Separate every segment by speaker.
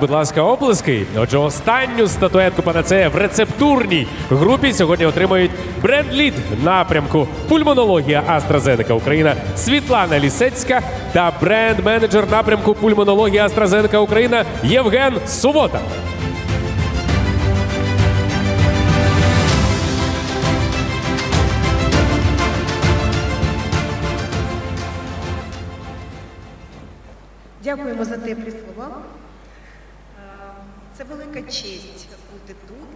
Speaker 1: будь ласка, оплески. Отже, останню статуетку панацея в рецептурній групі сьогодні отримають бренд-лід напрямку пульмонологія AstraZeneca Україна Світлана Лісецька та бренд-менеджер напрямку пульмонологія AstraZeneca Україна Євген Субота.
Speaker 2: Дякуємо за теплі слова. Це велика честь бути тут.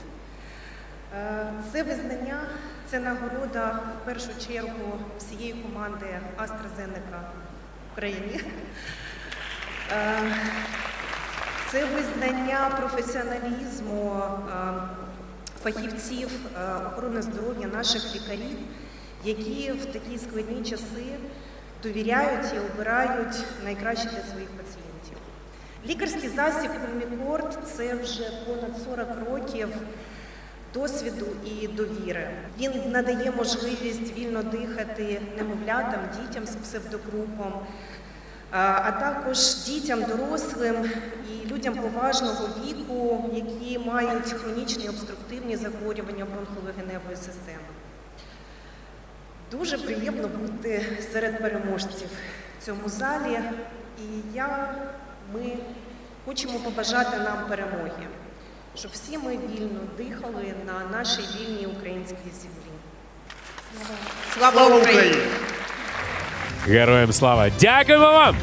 Speaker 2: Е, Це визнання, це нагорода в першу чергу всієї команди AstraZeneca в Україні. Е, Це визнання професіоналізму е, фахівців охорони здоров'я наших лікарів, які в такі складні часи довіряють і обирають найкраще для своїх пацієнтів. Лікарський засіб Пульмікорд – це вже понад 40 років досвіду і довіри. Він надає можливість вільно дихати немовлятам, дітям з псевдокрупом, а також дітям, дорослим і людям поважного віку, які мають хронічні обструктивні захворювання бронхолегеневої системи. Дуже приємно бути серед переможців в цьому залі. І я, ми хочемо побажати нам перемоги, щоб всі ми вільно дихали на нашій вільній українській землі. Слава, Слава Україні!
Speaker 1: Героям слава! Дякуємо вам!